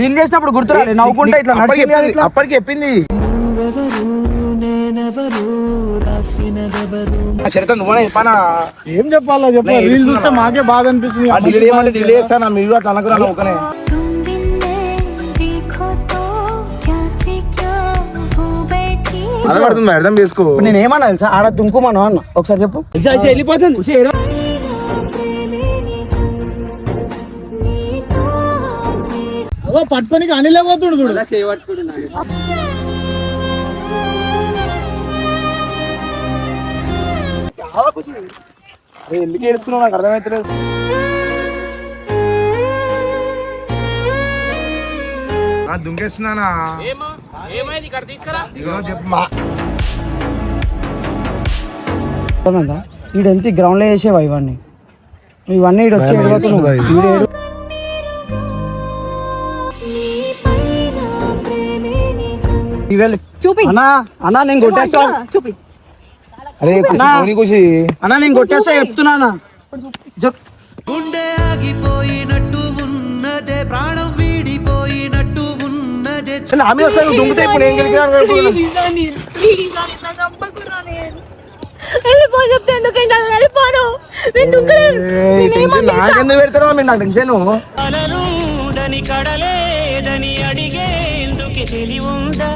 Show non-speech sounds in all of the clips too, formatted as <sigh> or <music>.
Reel చేసినప్పుడు గుర్తురాలి నవ్వుకుంటే ఇట్లా అప్పటికి చెప్పింది ఏం చెప్పాలా మాకే బాధ అనిపిస్తుంది. ఒకనే అర్థం చేసుకో. నేను తెలుసా? ఆడ తుంకుమను అన్న. ఒకసారి చెప్పు. వెళ్ళిపోతుంది. పట్టుకొని అనిలే పోతుడు చూడు. ఎందుకు ఏడుస్తున్నావు? నాకు అర్థమవుతలేదు ఆ, దుంకేస్తున్నానా? ఇదిగో చెప్పు. మా ఈడు ఎంత గ్రౌండ్లో చేసేవా ఇవన్నీ? ఇవన్నీ వచ్చి ఈడు ఏడు చూపి. అన్నా అన్నా నేను కొట్టేస్తా. చూపి. అరే ఖుషి, అన్నా. నేను కొట్టేస్తా చెప్తున్నానా చెప్. గుండె ఆగిపోయినట్టు ఉన్నదే ప్రాణం వీడిపోయినట్టు ఉన్నదే. ఆమె వస్తాను దుంకుతే ఇప్పుడు ఏం గెలికినా వెళ్ళిపోయి చెప్తే ఎందుకంటే వెళ్ళిపోను? నేను దుఃఖలేదు. నాకెందుకు పెడతారో మీరు నాకు టెన్షన్. అలలుడని కడలేదని అడిగేందుకు తెలివుందా?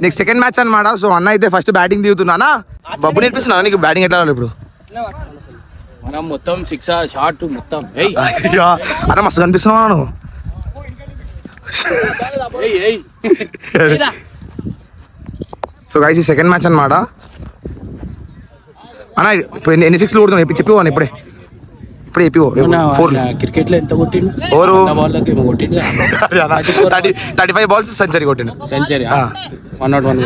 నెక్స్ట్ సెకండ్ మ్యాచ్ అన్నమాట. సో అన్న అయితే ఫస్ట్ బ్యాటింగ్ దిగుతున్నానా? బబ్బు నేర్పిస్తున్నా నీకు బ్యాటింగ్ ఎట్లా ఇప్పుడు? మనం మొత్తం సిక్స్ షార్ట్ మొత్తం. అన్న మస్తు కనిపిస్తున్నాను ఏయ్ ఏయ్. సో గైస్ ఈ సెకండ్ మ్యాచ్ అన్నమాట. అన్న ఇప్పుడు ఎన్ని- సిక్స్లు కొడుతున్నావు? చెప్పి చెప్పివా ఇప్పుడే. ఇప్పుడే చెప్పివో ఫోర్ క్రికెట్లో ఎంత కొట్టిండు? ఓరు వాళ్ళకి ఏమో కొట్టిండు? <laughs> Thirty thirty five balls century కొట్టిండు. సెంచరీ. వన్ నాట్ వన్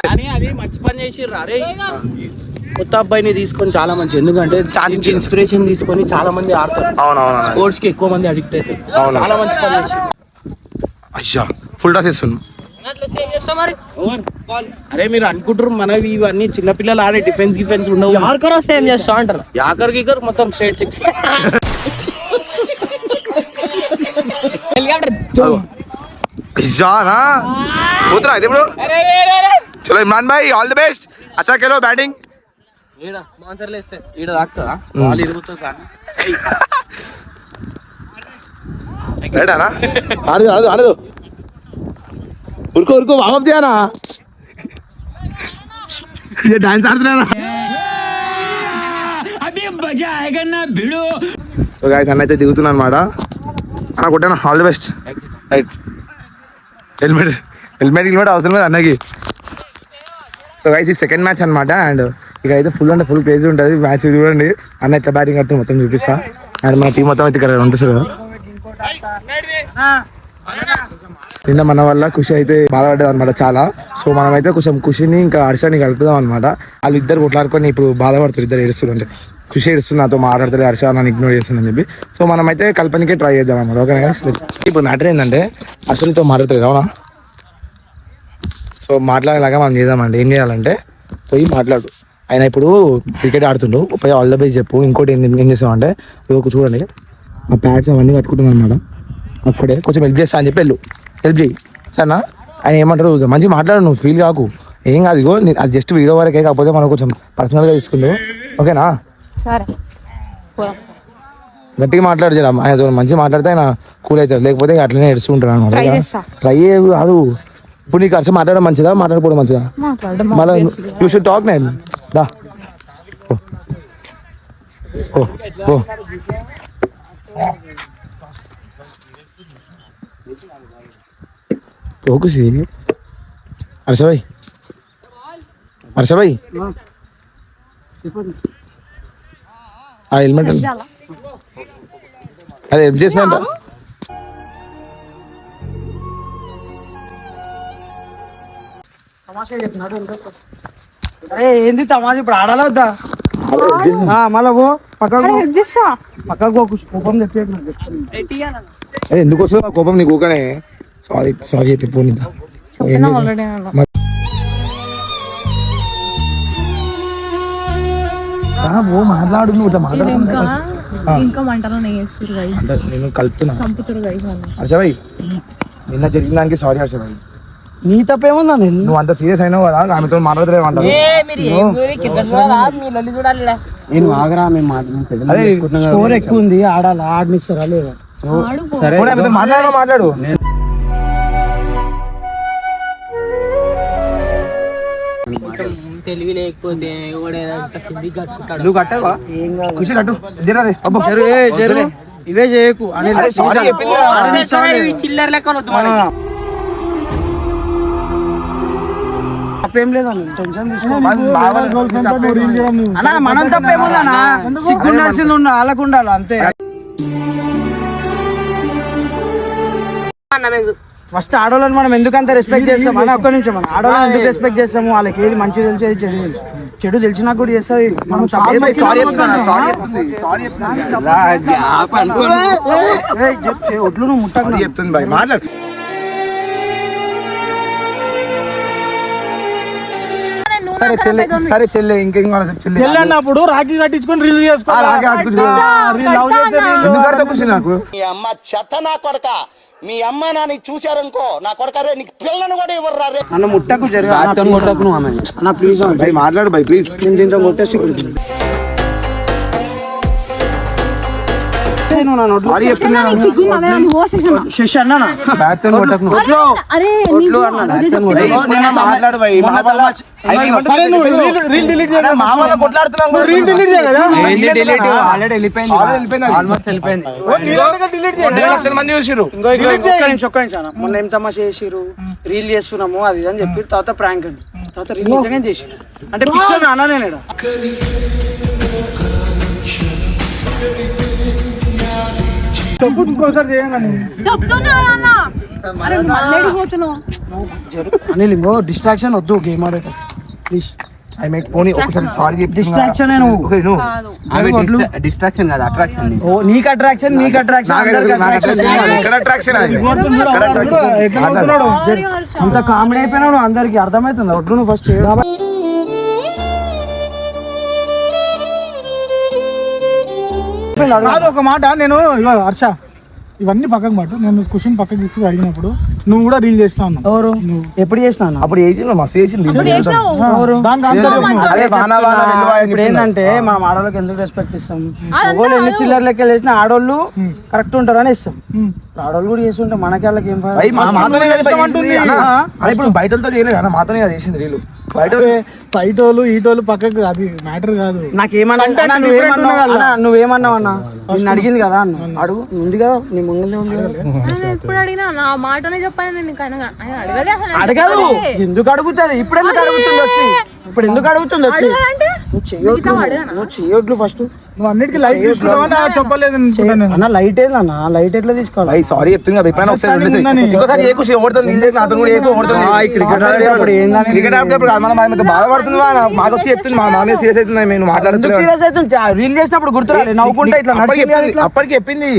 కానీ అది మంచి పని చేసిర్రు అరే. కొత్త అబ్బాయిని తీసుకొని చాలా మంచి ఎందుకంటే Chance ఇన్స్పిరేషన్ తీసుకొని చాలా మంది ఆడతారు. అవునవును స్పోర్ట్స్కి ఎక్కువ మంది అడిక్ట్ అవుతారు. అవును. చాలా మంచి పని చేసిర్రు. అయ్యా ఫుల్ టాస్ ఇస్తున్నాను అరే మీరు అనుకుంటారు మనవి ఇవన్నీ చిన్నపిల్లలు ఆడే డిఫెన్స్ డిఫెన్స్ ఉండవు. ఆర్కరా సేమ్ చేస్తా అంటారు. యాకర్ గికర్ మొత్తం స్ట్రేట్ సిక్స్ ఈడ తాకుతుందా ఇరుగుతుంది కానీ. ఆడదు ఆడదు. ఉరుకో ఉరుకో వామప్ చేయనా డాన్స్ ఆడుతున్నా సో గాయస్ అన్న అయితే దిగుతున్నా అనమాట అన్న కొట్టాను? All the best right helmet helmet helmet అవసరం లేదు అన్నకి. సో గైస్ ఈ సెకండ్ మ్యాచ్ అనమాట అండ్ ఇక అయితే ఫుల్ అంటే ఫుల్ క్రేజీ ఉంటుంది. మ్యాచ్ చూడండి. అన్న ఎట్లా బ్యాటింగ్ ఆడుతూ మొత్తం చూపిస్తా. అండ్ మన టీం మొత్తం అయితే ఇక్కడ ఉంటుంది నిన్న మన వల్ల ఖుషి అయితే బాధపడ్డది అనమాట చాలా. సో మనం అయితే కొంచెం ఖుషిని ఇంకా హర్షని కలుపుదాం అనమాట వాళ్ళు ఇద్దరు కొట్లాడుకొని ఇప్పుడు బాధపడుతారు ఇద్దరు ఏడుస్తారు అంటే ఖుషి ఏడుస్తుంది నాతో మాట్లాడతారు హర్ష నన్ను ఇగ్నోర్ చేస్తుందని చెప్పి. సో మనం అయితే కల్పనకే ట్రై చేద్దాం అనమాట ఓకే ఇప్పుడు మ్యాటర్ ఏంటంటే హర్షనితో మాట్లాడతారు అవునా? సో మాట్లాడేలాగా మనం చేద్దామండి ఏం చేయాలంటే పోయి మాట్లాడు. ఆయన ఇప్పుడు క్రికెట్ ఆడుతుండు పోయి ఆల్ ద బెస్ట్ చెప్పు. ఇంకోటి ఏం ఏం చేస్తామంటే ఇది ఒక చూడండి ఆ ప్యాడ్స్ అవన్నీ కట్టుకుంటున్నాను అనమాట అక్కడే కొంచెం హెల్ప్ చేస్తా అని చెప్పి వెళ్ళు. హెల్ప్ చేయి. సరేనా? ఆయన ఏమంటారు మంచి మాట్లాడు నువ్వు ఫీల్ కాకు. ఏం కాదు ఇగో అది జస్ట్ వీడియో వరకే కాకపోతే మనం కొంచెం పర్సనల్గా తీసుకుంటావు ఓకేనా? సరే. గట్టిగా మాట్లాడు జర ఆయన మంచిగా మాట్లాడితే ఆయన కూల్ అవుతాడు. లేకపోతే ఇక అట్లనే Try అనమాట. ట్రై కాదు. ఇప్పుడు నీకు అసలు మాట్లాడడం మంచిదా? మాట్లాడకపోవడం మంచిదా? మళ్ళా యూ షుడ్ టాక్ నేను దా. ఓ ఓ హర్ష భాయ్ హర్ష భాయ్ ఆ హెల్మెట్ అదే ఏం చేసినా అరే ఏంది తమాషా? ఇప్పుడు ఆడాలా వద్దా? ఆ, మళ్ళా పో. పక్కకు పక్కకు. కోపం చెప్తున్నా. ఎందుకు వస్తుంది కోపం నీకు ఊకనే. సారీ సారీ చెప్పి పోనీ ఓ మాట్లాడు నువ్వు ఇట్లా మాట్లాడు ఇంకా ఇంకా మంటలో వేస్తారు గైస్ నేను కలుపుతున్నా. చంపుతారు గైస్ వాళ్ళు హర్షభాయ్ నిన్న జరిగిన దానికి సారీ హర్షభాయ్. నీ తప్పేముందా నేను నువ్వు అంత సీరియస్ అయినావు కదా ఆమెతో మాట్లాడలేదు అంటారు నేను ఆగరా మేము మాట్లాడుతున్నాం స్కోర్ ఎక్కువ ఉంది ఆడాలి ఆడనిస్తారా లేదా? ఆమెతో మాట్లాడగా మాట్లాడు. తెలివి లేకపోతే నువ్వు కట్టావా? ఖుషి కట్టు. ఇవే చేయకు. చిల్లర లెక్క వద్దు తప్పేం లేదన్న టెన్షన్ తీసుకో. మన బావ అన్నా మనం తప్పేముందన్నా సిగ్గుండాల్సింది ఉండ వాళ్ళకు ఉండాలి అంతే. ఫస్ట్ ఆడవాళ్ళని మనం ఎందుకంత రెస్పెక్ట్ చేస్తాం? అని ఒక్క నిమిషం మనం ఆడవాళ్ళని ఎందుకు రెస్పెక్ట్ చేస్తాము? వాళ్ళకి ఏది మంచి తెలిసి ఏది చెడు తెలుసు. చెడు తెలిసినా కూడా చేస్తుంది మనం సారీ చెప్తున్నా సారీ సారీ ఒట్లు నువ్వు ముట్టకు చెప్తుంది బాయ్ మాట్లాడు సరే చెల్లె సరే చెల్లె ఇంకేం చెల్లె చెల్లి అన్నప్పుడు రాఖీ కట్టించుకొని రిలీజ్ చేసుకో. ఆ, రాగే ఆడుకుంటూ లవ్ చేసే ఎందుకు? అర్థం నాకు అమ్మ చెత్త నా కొడక. మీ అమ్మ నాని చూశారనుకో నా కొడక రే నీకు పిల్లను కూడా ఇవ్వరు రే. నన్ను ముట్టకు జరగదు ముట్టకు నువ్వు ఆమె అన్న ప్లీజ్. బై మాట్లాడు బై ప్లీజ్. నేను దీంతో కొట్టేసి మంది చూసిరు ఒక్క నిమిషం ఒక్క నిమిషం అన్న. మొన్న ఏం తమాషా చేసిరు రీల్ చేస్తున్నాము అది ఇది అని చెప్పి తర్వాత ప్రాంక్ అని తర్వాత రీల్ నిజంగా చేసి అంటే పిక్చర్ నాన్న నేను. చెప్పు ఇంకోసారి జరు అనిల్ ఇంకో డిస్ట్రాక్షన్ వద్దు గేమ్ ఆడేట ప్లీజ్ ఐ మేక్ పోనీ ఒకసారి సారీ చెప్పి డిస్ట్రాక్షన్ నువ్వు? ఓకే నువ్వు. డిస్ట్రాక్షన్ కాదు అట్రాక్షన్ ఓ నీకు అట్రాక్షన్ నీకు అట్రాక్షన్ అంత కామెడీ అయిపోయినావు నువ్వు అందరికి అర్థమవుతుంది. ఒడ్లు నువ్వు ఫస్ట్ ఒక మాట నేను హర్ష. ఇవన్నీ పక్కకు పట్టు. నేను క్వశ్చన్ పక్కకు తీసుకుని అడిగినప్పుడు నువ్వు కూడా రీల్ చేస్తా అన్నావు. ఎవరు? ఎప్పుడు చేసినా అన్న? అప్పుడు ఏజ్ మస్తు చేసింది ఎవరు? దానికి ఆన్సర్ చెప్పు. అదే వాన వాన వెల్లువ అని ఇప్పుడు ఏంటంటే మనం ఆడవాళ్ళకి ఎందుకు రెస్పెక్ట్ ఇస్తాం? ఒకళ్ళు ఎన్ని చిల్లర లెక్క వేసినా ఆడవాళ్ళు కరెక్ట్ ఉంటారని ఇస్తాం. ఇప్పుడు ఆడవాళ్ళు కూడా చేస్తుంటే మనకి వాళ్ళకి ఏం మా-? మాతోనే కదా చేసింది. అన్న, అన్న, ఇప్పుడు బయటతో చేయలేదు మాతోనే కదా చేసింది రీలు బయట బయటోళ్ళు ఈటోళ్ళు పక్కకు అది మ్యాటర్ కాదు. నాకేమన్నా Content అన్నా, different నువ్వేమన్నావు ఉన్నది అన్నా, నువ్వేమన్నావు అన్న? నిన్ను అడిగింది కదా అన్న. అడుగు ఉంది కదా నీ నేను అడిగినా నా మాటనే చెప్పాను నేను ఇంకా అడగలే అడగదు. ఎందుకు అడుగుతుంది? ఇప్పుడు ఎందుకు అడుగుతుంది వచ్చి? ఇప్పుడు ఎందుకు అడుగుతుంది వచ్చి? నువ్వు ఫస్ట్ నువ్వు అన్నిటికీ లైట్ చెప్పలేదు నేను. అన్న లైట్ ఏందన్న? లైట్ ఎట్లా తీసుకోవాలి? సారీ చెప్తుంది కదా ఎప్పుడైనా ఒకసారి. ఇంకోసారి ఏ నేను చేసిన అతను కూడా ఏకో ఈ cricket ఆడేటప్పుడు క్రికెట్ ఆడేటప్పుడు మనం బాధపడుతుంది మాకు వచ్చి చెప్తుంది మా మామే సీరియస్ అవుతుంది మేము ఎందుకు మాట్లాడుతున్నాం. సీరియస్ అవుతుంది? రీల్ చేసినప్పుడు గుర్తురాలి నవ్వుకుంటా ఇట్లా? అప్పటికి చెప్పింది,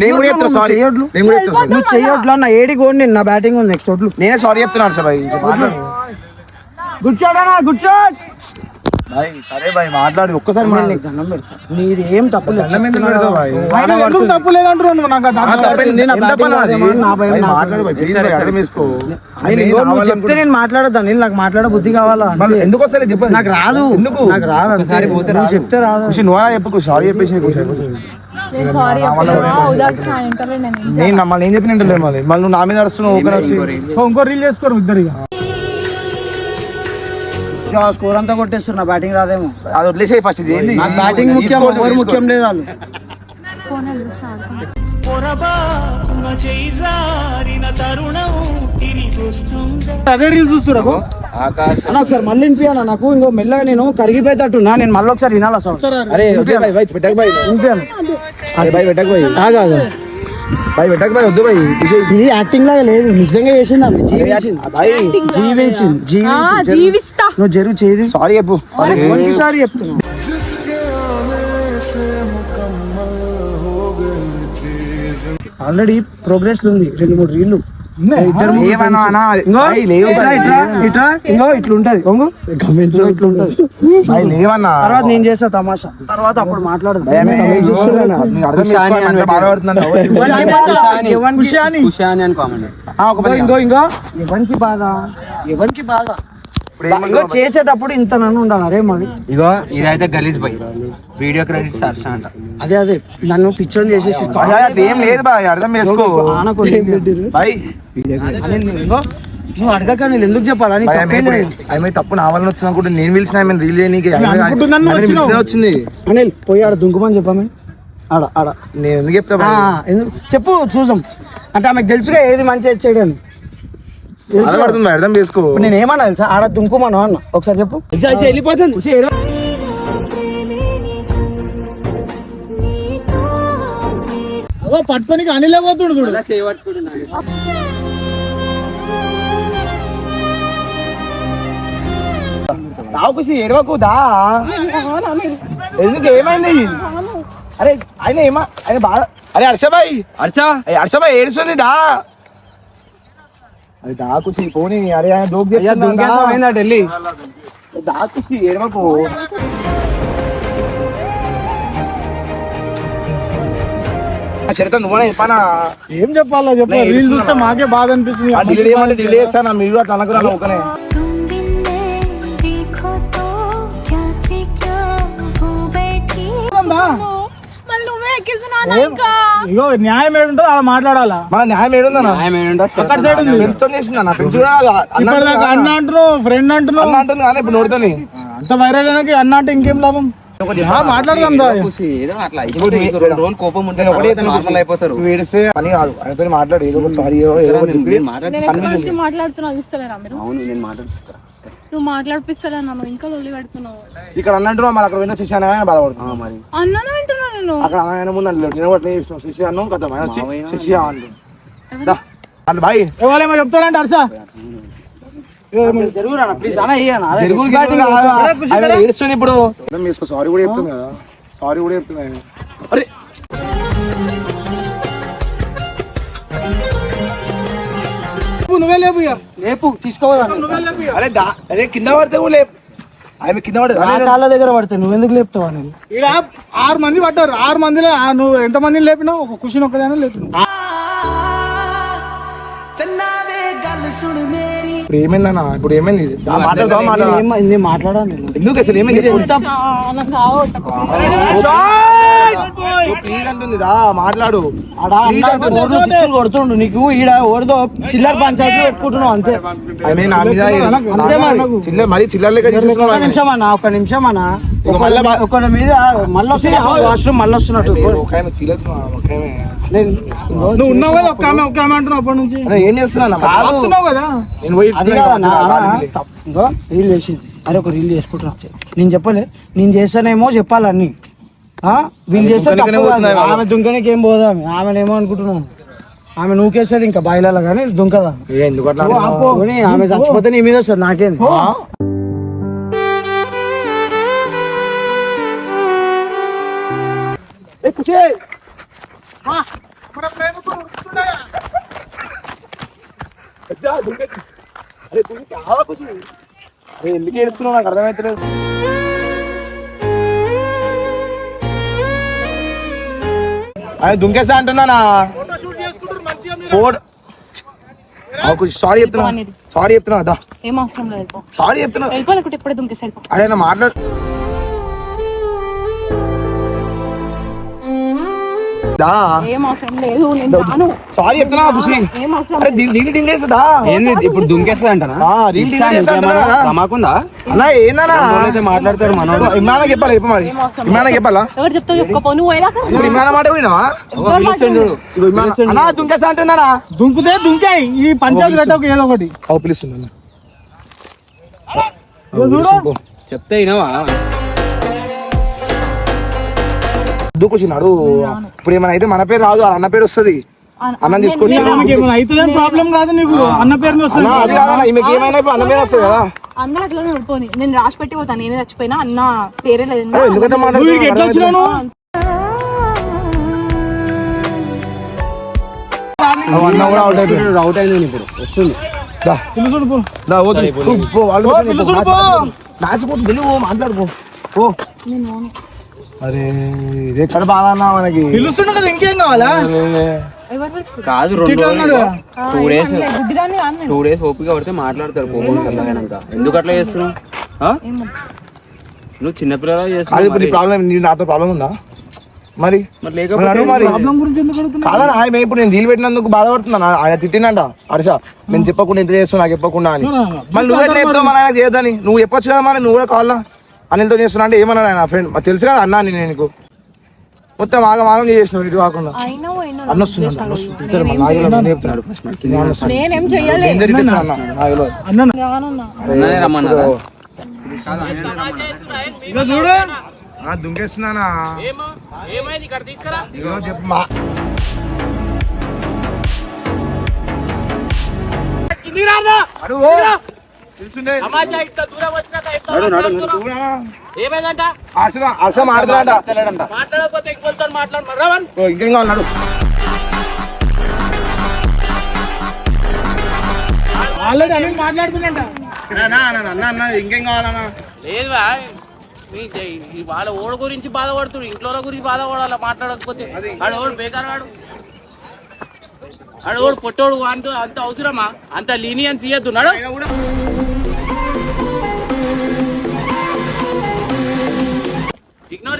నేను కూడా సారీ. నేను కూడా sorry. నువ్వు చెయ్యొద్దు నా నా బ్యాటింగ్ ఉంది నెక్స్ట్ ఓట్లు నేనే సారీ చెప్తున్నాను సార్ గుడ్ షాట్ అన్న గుడ్ షాట్ భాయ్ సరే భాయ్ మాట్లాడి ఒక్కసారి నేను నీకు దండం పెడతా. నీది ఏం తప్పు లేదు దండం ఎందుకు చెప్తున్నా పెడతావు కదా. భాయ్? వాన ఆయన ఎందుకు పడుతుంది. తప్పు లేదంటున్నావు నువ్వు నాకు అది ఆ, అర్థం తప్పే, నేను నేను నా ఎంత batting పని నాది? రాదేమో, నా భయం భాయ్, నాకు. మాట్లాడు భాయ్, please భాయ్, అర్థం చేసుకో నేను ఇంకో నువ్వు చెప్తే నేను మాట్లాడదా నేను నాకు మాట్లాడ బుద్ధి కావాలా? మళ్ళీ ఎందుకు నాకు రాదు. ఎందుకు? నాకు రాదు ఒకసారి పోతే నువ్వు చెప్తే రాదు. ఖుషి నువ్వా చెప్పు సారీ చెప్పేసి ఖుషి నేను సారీ ఉదార్చిన ఇంటర్వ్యూ నేను మమ్మల్ని ఏం చెప్పిన మళ్ళీ? మళ్ళీ నువ్వు నా మీద అరుస్తున్నావు ఒకరు వచ్చి సో ఇంకో రీల్ చేసుకోరు ఇద్దరు ఇక. స్కోర్ అంతా కొట్టేస్తున్నా. బ్యాటింగ్ రాదేమో. అది వదిలేసే ఫస్ట్ ఇది. ఏంది? నాకు బ్యాటింగ్ ముఖ్యం ఈ ముఖ్యం. లేదు వాళ్ళు. అదే రీల్స్ చూస్తున్నారు అన్న ఒకసారి మళ్ళీ వినిపియాను నాకు ఇంకో మెల్లగా నేను కరిగిపోయేటట్టున్నా. నేను మళ్ళీ ఒకసారి వినాలా సార్ అరే పెట్టకు భాయ్ వినిపియాను భాయ్ పెట్టకు ఆగా. వద్దు భయ్ ఇది యాక్టింగ్ లాగా లేదు నిజంగా చేసింది ఆమె జీవించింది. జీవించింది జీవించింది జీవిస్తా. నువ్వు జరుగు సారీ చెప్పు సారీ ఆల్రెడీ ప్రోగ్రెస్ ఉంది రెండు మూడు రీళ్ళు ఇద్దరు ముగ్గురు లేవన్నా friends. అన్నా. ఇంగో అయ్ లేవు ఇట్లా కదా. ఇట్లా ఇట్లా ఇంగో ఇట్లా ఉంటది ఇంగో ఇంగో ఇట్లా ఉంటది అయ్ లేవన్నా. తర్వాత నేను చేస్తా తమాషా. తర్వాత అప్పుడు మాట్లాడదు. ఇంకో ఇంకో ఎవరికి బాధ? ఎవరికి బాధ? ఇంకో చేసేటప్పుడు ఇంత నన్ను ఉండాలి అరే మరి ఇగో ఇదైతే గలీజ్ బై. వీడియో క్రెడిట్స్ హర్ష అంట. అదే అదే. నన్ను పిచ్చోని చేసేసి ఏం లేదు బాయ్ అర్థం చేసుకో. నువ్వు అడగక నేను ఎందుకు చెప్పాలా? నీకు బాయ్, తప్పేం ఆమె తప్పు నా వల్ల వచ్చినా కూడా నేను పిలిచిన ఆమె రీల్ వచ్చింది. అనిల్ పోయి ఆడ దుంకుమని చెప్పామే ఆడ ఆడ. నేను ఎందుకు చెప్తా చెప్పు చూసాం అంటే ఆమెకు తెలుసుగా ఏది మంచిగా చేయడం బాయ్, అర్థం చేసుకో. నేను ఏమన్నా తెలుసా? ఆడ దుంకుమను అన్న. ఒకసారి చెప్పు. వెళ్ళిపోతుంది. పట్టుకొని అనిలే పోతుడు చూడు. రావుకుసి ఎడవకు దా ఎందుకు ఏమైంది? అరే ఆయన ఏమా ఆయన బాధ అరే హర్షబాయ్ హర్ష? హర్షబాయ్ ఏడుస్తుంది దా. అది దాకుసి పోనీ అరే ఆయన దోక్ చెప్తున్నా ఢిల్లీ దాకుసి ఏడవకు చరిత్ర నువ్వనే చెప్పానా? ఏం చెప్పాలా చెప్పు రీల్ చూస్తే మాకే బాధ అనిపిస్తుంది. డిలే చేయమంటే డిలే చేస్తాను మీరు అట్లా అనకురా ఒకనే. तुम ఇగో న్యాయం ఏడుంటుందో అలా మాట్లాడాలా? మన న్యాయం ఏడుందన్నా? అక్కడ సైడ్ ఉంది. ఫ్రెండ్తో చేసింది నా ఫ్రెండ్స్ కూడా అన్న ఇప్పటిదాకా అన్న అంటున్నావు ఫ్రెండ్ అంటున్నావు. అన్న అంటుంది కానీ ఇప్పుడు నోడుతోని అంత వైరల్ అయినాక అన్న అంటే ఇంకేం లాభం? ఆ, మాట్లాడదాం కోపం ఉంటే నార్మల్ అయిపోతారు. నువ్వు ఏడిస్తే పని కాదు. ఆయనతో మాట్లాడు. ఏదో ఒకటి సారీ ఏదో ఒకటి చెప్పి నేను ఎక్కడి నుంచి మాట్లాడుతున్నా చూస్తలేరా మీరు? అవును నేను మాట్లాడిస్తా నువ్వు మాట్లాడిపిస్తలే నన్ను ఇంకా లొల్లి పెడుతున్నావు. ఇక్కడ అన్నట్టు మళ్ళీ అక్కడ విన్న శిష్య అనగానే బాధపడుతున్నా మరి. అన్నాను వింటున్నా నేను? అక్కడ ఆయన ముందు అన్న నేను ఒకటి చేసిన. శిష్య అన్నం కదా వచ్చి దా. అన్న బాయ్. ఎవరేమో చెప్తారంట హర్ష? ఇప్పుడు. సారీ కూడా చెప్తుంది కదా సారీ కూడా చెప్తుంది ఆయన అరే లేపు నువ్వే లేపు ఇక. అరే దా అరే కింద పడితే కూడా లేపు. ఆమె కింద పడదు కాళ్ళ దగ్గర పడితే నువ్వు ఎందుకు లేపుతావా ఆరు మంది పడ్డారు. ఆరు మందిలో ఆ నువ్వు ఎంత మందిని లేపినావు? ఒక కుషన్ ఒక్కదానే లేపినావు. ఇప్పుడు ఏమైందన్నా ఇప్పుడు ఏమైంది మాట్లాడదాం మాట్లాడాను. ఎందుకు అసలు ఏమైంది? ప్లీజ్ అంటుంది. మాట్లాడు. అన్న కొడుతుండు. నీకు ఈడ ఓడితో చిల్లర పంచాయతీ పెట్టుకుంటున్నావు అంతే. చిల్లర మరి చిల్లర లెక్క ఆమె. నిమిషం అన్న ఒక్క నిమిషం అన్న ఒకరి మీద మళ్ళీ వాష్రూమ్ మళ్ళీ వస్తున్నట్టు ఒక ఒక నువ్వు ఉన్నావు కదా ఒక్క ఆమె ఒక్క ఆమె అంటున్నావు అప్పటి నుంచి. ఏం చేస్తున్నా కదా. నేను పోయి ఇంకో రీల్ చేసింది. అరే ఒక రీల్ చేసుకుంటున్నా నేను చెప్పలే. నేను చేస్తానేమో చెప్పాలి అన్ని. ఆ? వీళ్ళు చేస్తే. ఆమె దుంకనికి ఏం పోదా ఆమె. ఆమెనేమో అనుకుంటున్నాను. ఆమె నూకేస్తుంది ఇంకా బయలాల కానీ దుంకదా ఆమె. చచ్చిపోతే నీ మీద వస్తుంది నాకేంది? కుషే. అరే, ఎందుకు ఏడుస్తున్నావు? నాకు అర్థమైతలేదు. ఆయన దుంకేసా అంటున్నానా? ఫోర్ సారీ చెప్తున్నా. సారీ చెప్తున్నా అదా ఏం అవసరం లేదు. వెళ్ళిపో సారీ చెప్తున్నా నా మాట్లాడు. దా సారీ చెప్తున్నా చేస్తుందా? ఏంది ఇప్పుడు దుంకేస్తా రీల్ నమ్మకుందా అన్నా ఏందన్నా? అయితే మాట్లాడతాడు మనోడు. ఇమ్రాన్ చెప్పాలా చెప్పు మరి. ఇమ్రాన్ చెప్పాలా? ఎవరు చెప్తావు చెప్పుకోపో నువ్వు ఎలా ఇప్పుడు ఇమ్రాన్ మాట పోయినావా? ఇగో ఇమ్రాన్ అన్నా దుంకేసా అంటున్నారా దుంకుతే దుంకాయి ఈ పంచాయతీ ఏదో ఒకటి. చెప్తే వినవా దూకొచ్చినాడు ఇప్పుడు ఏమైనా అయితే మన పేరు రాదు అన్న పేరు వస్తుంది. అన్నం తీసుకొచ్చి ప్రాబ్లం కాదు నీకు. అన్న పేరు అన్న వస్తుంది. అది కాదన్న ఈమెకి ఏమైనా ఇప్పుడు అన్న పేరు వస్తుంది కదా. అందరూ అట్లనే ఉండిపోని నేను రాసి పెట్టి పోతాను నేనే చచ్చిపోయినా అన్న పేరే లేదు. ఓ, ఎందుకంటే అన్నా కూడా అవుట్ అవుట్ అయింది ఇప్పుడు. వస్తుంది. మ్యాచ్ వెళ్ళి మాట్లాడుకో. పో. అరే ఇది ఎక్కడ బాగా అన్నా మనకి. పిలుస్తుండు కదా ఇంకేం కావాలా. కాదు. టూ డేస్ టూ డేస్ ఓపిక పడితే మాట్లాడతారు చల్లగానంక ఎందుకు అట్లా చేస్తున్నావు? ఆ? నువ్వు చిన్నపిల్లలా అది చేస్తున్నావు ఇప్పుడు మరి. ప్రాబ్లం నీ నాతో ప్రాబ్లం ఉందా? మరి మరి లేకపోతే అడుగు మరి. ప్రాబ్లం గురించి ఎందుకు అడుగుతున్నావు? కాదా ఆయన ఇప్పుడు నేను డీల్ పెట్టినందుకు బాధపడుతున్నా ఆయన తిట్టినంట హర్ష. నేను చెప్పకుండా ఎంత చేస్తున్నా నాకు చెప్పకుండా అని. మళ్ళీ నువ్వు ఎట్లా చెప్తావు మన ఆయన చేయొద్దని. నువ్వు చెప్పొచ్చు కదా మరి నువ్వు కూడా కావాలా? అనిల్తో చేస్తున్నా అంటే ఏమన్నాడు ఆయన? ఫ్రెండ్ తెలుసు కదా అన్నా నేను నీకు. మొత్తం ఆగం ఆగం చేసినావు ఇటు కాకుండా. అయినా అయినా అన్న వస్తుంది అన్న వస్తుంది ఇద్దరు మళ్ళీ ఆగేలా నేను చెప్తున్నాడు నేను వస్తుంది. నేనేం చెయ్యాలి ఏం జరిపిస్తున్నా అన్న? నాకు తెలియదు. అన్న రానన్నా. అన్ననే రమ్మన్నారా? ఇదో చూడు. ఆ, దుంకేస్తున్నానా? అడుగు. ఇంకేం కావాలి ఆల్రెడీ అన్ని మాట్లాడుతున్నా ఇంకేం కావాలన్నా లేదువా వాళ్ళ ఓడి గురించి బాధపడుతుడు ఇంట్లో గురించి బాధపడాలి మాట్లాడకపోతే? ఆడు ఓడు బేకార్ ఆడు. ఆడు ఓడు పొట్టోడు అంటూ అంత అవసరమా? అంత లీనియన్స్ ఇయ్యద్దు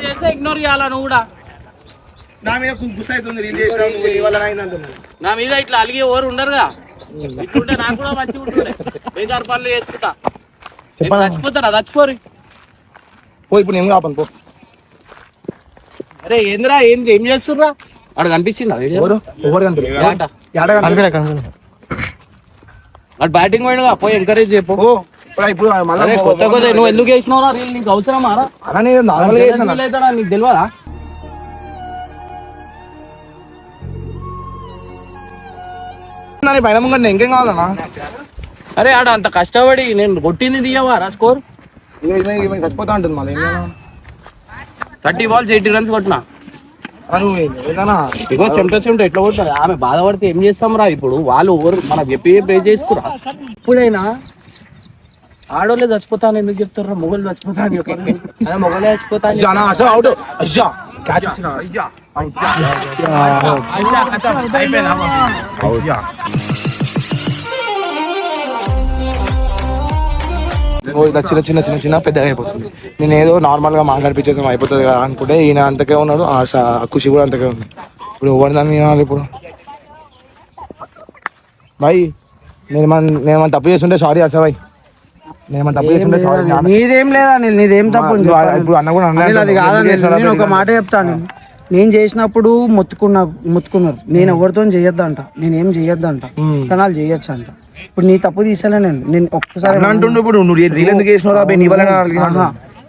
చేస్తే ఇగ్నోర్ చేయాలా నువ్వు కూడా. నా మీద గుస్స అవుతుంది నీ మీద ఇట్లా అలిగే ఓరు ఉండరుగా? ఇట్లుంటే నాకు కూడా మంచిగా ఉంటుంది బేకార్ పనులు చేసుకుంటా. ఏం? చచ్చిపోతారా చచ్చిపోరు. పో ఇప్పుడు నేను కాపను పో. అరే ఏందిరా? ఏం ఏం చేస్తుర్రా? వాడు కనిపించిందా? వీడియో ఎవరు? బ్యాటింగ్ పోయినగా పోయి ఎంకరేజ్ చెప్పు ఓ, ఇప్పుడు- మళ్ళా కొత్త కొత్త నువ్వు ఎందుకు వేసినావు రీల్ నీకు అవసరమా? అన్నా నేను నార్మల్గా చేశాను? రీల్ అవుతాడా నీకు తెలియదా? పైన ముంగండి ఇంకేం కావాలన్నా? అరే ఆడ అంత కష్టపడి నేను కొట్టింది తీయవా రా స్కోర్ చచ్చిపోతా ఉంటుంది మళ్ళీ? థర్టీ బాల్స్ ఎయిటీ రన్స్ కొట్టినా? ఇగో చెమట చెమట ఎట్లా కొడుతుంది ఆమె బాధపడితే ఏం చేస్తాం రా ఇప్పుడు? వాళ్ళు ఓవర్ మనకు చెప్పి ప్రే చేసుకురా. ఇప్పుడైనా ఆడోళ్ళే చచ్చిపోతాను ఎందుకు చెప్తారా మొగలు చచ్చిపోతాను మొగలే చచ్చిపోతాను అవుట్ అయ్యా క్యాచ్ వచ్చిన అయ్యా ఇలా చిన్న చిన్న చిన్న చిన్న పెద్దగా అయిపోతుంది. నేను ఏదో నార్మల్గా మాట్లాడిపించేసాం అయిపోతుంది కదా అనుకుంటే ఈయన అంతకే ఉన్నాడు ఆ ఖుషి కూడా అంతకే ఉంది. ఇప్పుడు ఎవరి దాన్ని వినాలి ఇప్పుడు? భాయ్ నేను మన నేను మన తప్పు చేస్తుంటే సారీ అసలు భాయ్ నీదేం లేదా అనిల్ నీదేం తప్పు అది కాదని నేను ఒక? మాట చెప్తాను నేను. చేసినప్పుడు మొత్తుకున్నా మొత్తుకున్నారు. నేను ఎవరితో చేయొద్దంట. నేను ఏం చేయొద్దంట. కానీ వాళ్ళు చేయొచ్చు అంట ఇప్పుడు నీ తప్పు తీసలే నేను. నేను ఒక్కసారి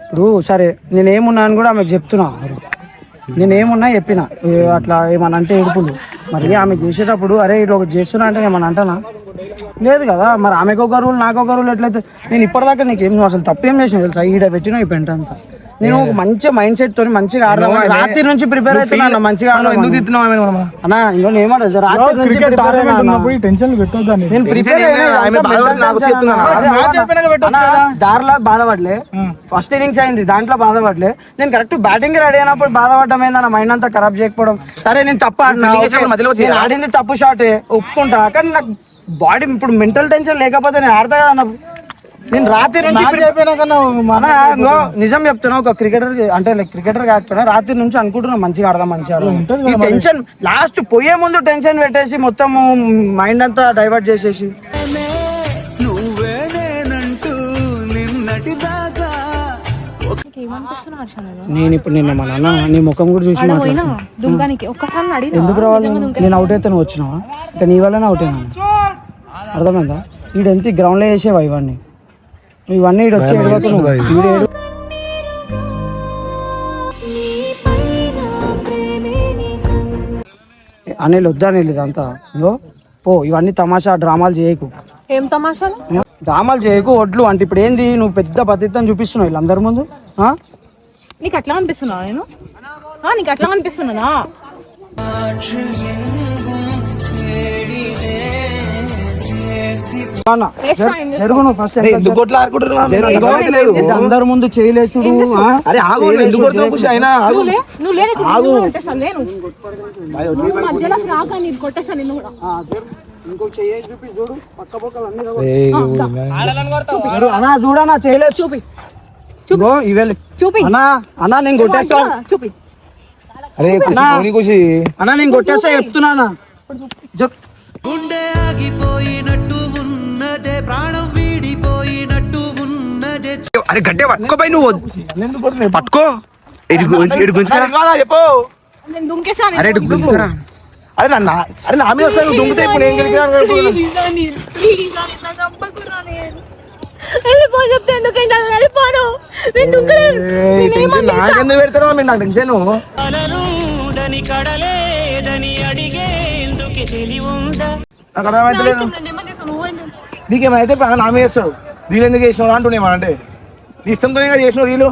ఇప్పుడు సరే నేనేమున్నా అని కూడా ఆమెకు చెప్తున్నా నేనేమున్నా చెప్పిన. అట్లా ఏమన్నా అంటే ఏడుపులు. మరి ఆమె చేసేటప్పుడు అరే ఇట్లా ఒకటి చేస్తున్నా అంటే ఏమన్నా అంటానా? లేదు కదా మరి ఆమెకు ఒక రూల్ నాకు ఒక రూల్ ఎట్లయితే నేను ఇప్పటిదాకా నీకు ఏం అసలు తప్పేం చేసిన తెలుసా? ఈడ పెట్టిన ఈ పెంట అంతా. నేను ఒక మంచి మైండ్ సెట్ తోని మంచిగా ఆడదాం రాత్రి నుంచి ప్రిపేర్ అవుతున్నా మంచిగా ఆడదాం ఎందుకు తిట్టినావు? అన్నా ఇంకో రాత్రి నుంచి టెన్షన్ పెట్టొద్దని నేను ప్రిపేర్. దారిలో బాధపడలే. ఫస్ట్ ఇన్నింగ్స్ అయింది దాంట్లో బాధపడలే. నేను కరెక్ట్ బ్యాటింగ్ రెడీ అయినప్పుడు బాధపడటం ఏందన్న మైండ్ అంతా ఖరాబ్ చేయకపోవడం. సరే నేను తప్పు ఆడినా ఆడింది తప్పు షాటే ఒప్పుకుంటా. కానీ నాకు బాడీ ఇప్పుడు మెంటల్ టెన్షన్ లేకపోతే నేను ఆడతా కదా అన్న. నేను రాత్రి నుంచి నిజం చెప్తున్నా ఒక క్రికెటర్ అంటే లైక్ క్రికెటర్ కాకపోయినా రాత్రి నుంచి అనుకుంటున్నా మంచిగా ఆడదాం మంచిగా ఆడదాం. ఈ టెన్షన్ లాస్ట్ పోయే ముందు టెన్షన్ పెట్టేసి మొత్తం మైండ్ అంతా డైవర్ట్ చేసేసి. నేను నేను ఇప్పుడు నిన్న మా నాన్న నీ ముఖం కూడా చూసి మాట్లాడుతున్నా. ఎందుకు రావాలి? నేను అవుట్ అయితే నువ్వు వచ్చినావా? ఇంకా నీ వల్లనే అవుట్ అయినా? అర్థమైందా? ఈడు ఎంత గ్రౌండ్లో వేసేవా ఇవన్నీ? ఇవన్నీ ఈడు వచ్చి ఏడవకు అనిల్ వద్దా అనిల్ ఇదంతా? ఇగో పో ఇవన్నీ తమాషా డ్రామాలు చేయకు. ఏం తమాషాలు? డ్రామాలు చేయకు ఒడ్లు అంటే ఇప్పుడు ఏంది? నువ్వు పెద్ద పద్ధతిని చూపిస్తున్నావు వీళ్ళందరి ముందు ఆ? నీకు అట్లా అనిపిస్తున్నా నేను? ఆ, నీకు అట్లా అనిపిస్తున్నానా అందరి ముందు చేయలేచుడు ఆ? అరే ఆగు ఎందుకు కొడుతున్నావు ఖుషి అయినా ఆగు. నువ్వు లే, నువ్వు లేని కొట్టేస్తాను నేను. నువ్వు మధ్యలోకి రాక నీకు కొట్టేస్తాను నిన్ను కూడా. ఆ, జరుగు. ఇంకో చెయ్యి చూపి చూడు. పక్క పక్కలు అన్ని కవర్ ఏయ్, జరుగు. అన్నా చూడన్నా చేయలేదు. చూపి. చూపి. అన్నా అన్నా నేను కొట్టేస్తా. చూపి. అరే నేను కొట్టేస్తా చెప్తున్నా జప్ గుండె ఆగిపోయినట్టు అరే గట్టే పట్టుకోపోయి నువ్వు. పట్టుకో. ఇటు ఇటు చెప్పు. నేను దుంకేసాను అరే ఇటు గుంజుకురా. అరే నా నా- అరే నా మీద వస్తాను నువ్వు దొంగతే ఇప్పుడు నేను నాకెందుకు పెడతారో మీరు నాకు టెన్షన్ నాకు నువ్వేం చేస్తావు? నీకేమైతే నా మీద చేస్తాడు రీల్ ఎందుకు చేసినావు అంటున్నాయి అంటే. నీ ఇష్టంతోనే కదా చేసినావు రీలు